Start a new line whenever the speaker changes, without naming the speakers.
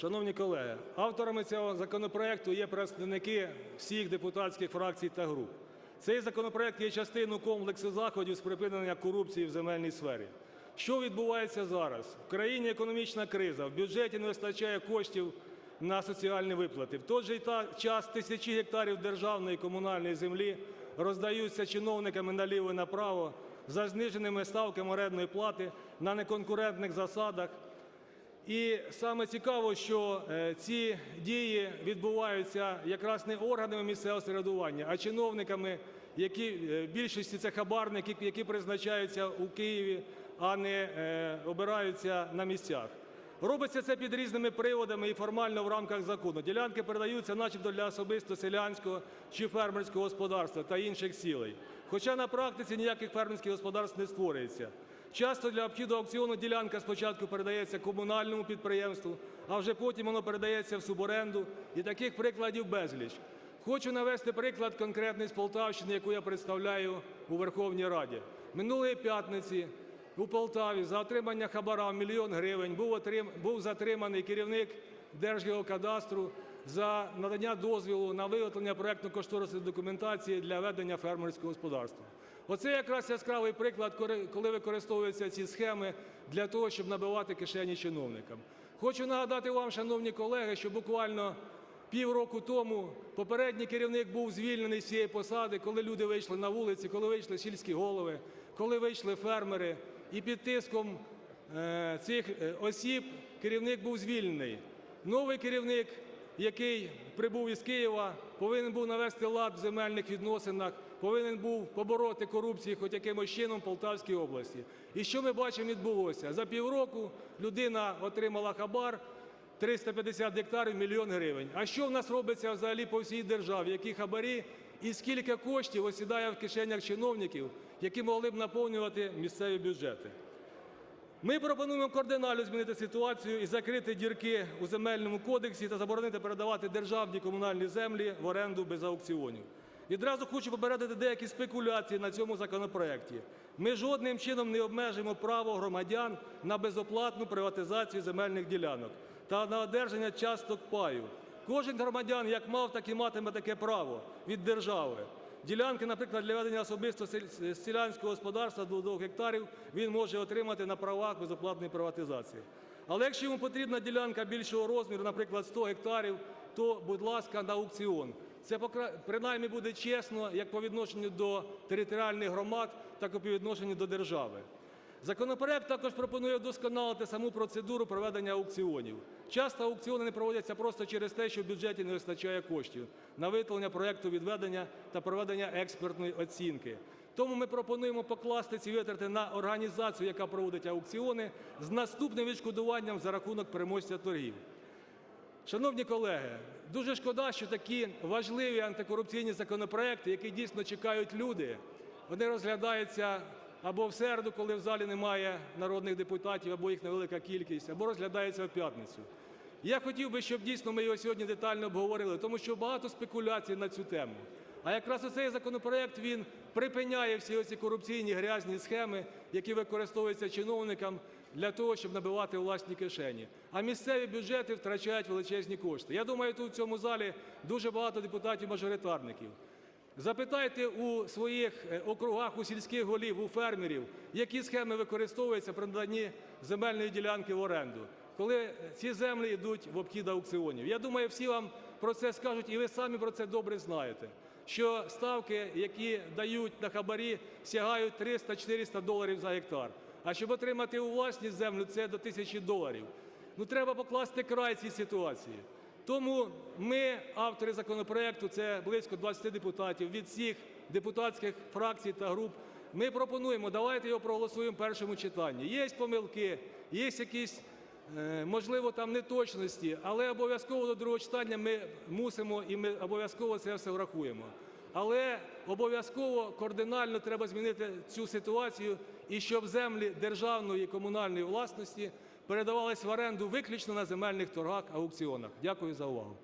Шановні колеги, авторами цього законопроекту є представники всіх депутатських фракцій та груп. Цей законопроект є частиною комплексу заходів з припинення корупції в земельній сфері. Що відбувається зараз? В країні економічна криза, в бюджеті не вистачає коштів на соціальні виплати. В той же час тисячі гектарів державної і комунальної землі роздаються чиновниками наліво і направо за зниженими ставками орендної плати на неконкурентних засадах. І саме цікаво, що е, ці дії відбуваються якраз не органами місцевого самоврядування, а чиновниками, які е, в більшості це хабарники, які призначаються у Києві, а не е, обираються на місцях. Робиться це під різними приводами і формально в рамках закону. Ділянки передаються начебто для особисто селянського чи фермерського господарства та інших цілей. Хоча на практиці ніяких фермерських господарств не створюється. Часто для обхіду аукціону ділянка спочатку передається комунальному підприємству, а вже потім воно передається в суборенду. І таких прикладів безліч. Хочу навести приклад конкретний з Полтавщини, яку я представляю у Верховній Раді. Минулої п'ятниці у Полтаві за отримання хабара в мільйон гривень був, отрим... був затриманий керівник Держгеокадастру за надання дозволу на виготовлення проєктно-кошторисної документації для ведення фермерського господарства. Оце якраз яскравий приклад, коли- використовуються ці схеми для того, щоб набивати кишені чиновникам. Хочу нагадати вам, шановні колеги, що буквально півроку тому попередній керівник був звільнений з цієї посади, коли люди вийшли на вулиці, коли вийшли сільські голови, коли вийшли фермери, і під тиском е, цих е, осіб керівник був звільнений. Новий керівник, який прибув із Києва, повинен був навести лад в земельних відносинах, повинен був побороти корупцію хоч якимось чином в Полтавській області. І що ми бачимо відбулося? За півроку людина отримала хабар 350 гектарів, мільйон гривень. А що в нас робиться взагалі по всій державі? Які хабарі і скільки коштів осідає в кишенях чиновників, які могли б наповнювати місцеві бюджети? Ми пропонуємо кардинально змінити ситуацію і закрити дірки у земельному кодексі та заборонити передавати державні комунальні землі в оренду без аукціонів. Відразу хочу попередити деякі спекуляції на цьому законопроекті. Ми жодним чином не обмежуємо право громадян на безоплатну приватизацію земельних ділянок та на одержання часток паю. Кожен громадян як мав, так і матиме таке право від держави. Ділянки, наприклад, для ведення особисто селянського господарства до 2 гектарів він може отримати на правах безоплатної приватизації. Але якщо йому потрібна ділянка більшого розміру, наприклад, 100 гектарів, то, будь ласка, на аукціон. Це принаймні буде чесно як по відношенню до територіальних громад, так і по відношенню до держави. Законопроект також пропонує вдосконалити саму процедуру проведення аукціонів. Часто аукціони не проводяться просто через те, що в бюджеті не вистачає коштів на виготовлення проєкту відведення та проведення експертної оцінки. Тому ми пропонуємо покласти ці витрати на організацію, яка проводить аукціони, з наступним відшкодуванням за рахунок переможця торгів. Шановні колеги, дуже шкода, що такі важливі антикорупційні законопроекти, які дійсно чекають люди, вони розглядаються або в середу, коли в залі немає народних депутатів, або їх невелика кількість, або розглядаються в п'ятницю. Я хотів би, щоб дійсно ми його сьогодні детально обговорили, тому що багато спекуляцій на цю тему. А якраз оцей законопроект він припиняє всі оці корупційні грязні схеми, які використовуються чиновникам для того, щоб набивати власні кишені. А місцеві бюджети втрачають величезні кошти. Я думаю, тут в цьому залі дуже багато депутатів-мажоритарників. Запитайте у своїх е, округах, у сільських голів, у фермерів, які схеми використовуються при наданні земельної ділянки в оренду, коли е, ці землі йдуть в обхід аукціонів. Я думаю, всі вам про це скажуть, і ви самі про це добре знаєте. Що ставки, які дають на хабарі, сягають 300-400 доларів за гектар. А щоб отримати у власність землю, це до тисячі доларів. Ну треба покласти край цій ситуації. Тому ми, автори законопроекту, це близько 20 депутатів від всіх депутатських фракцій та груп. Ми пропонуємо, давайте його проголосуємо в першому читанні. Є помилки, є якісь, е, можливо, там неточності, але обов'язково до другого читання ми мусимо і ми обов'язково це все врахуємо. Але обов'язково кардинально треба змінити цю ситуацію, і щоб землі державної і комунальної власності передавались в оренду виключно на земельних торгах, аукціонах. Дякую за увагу.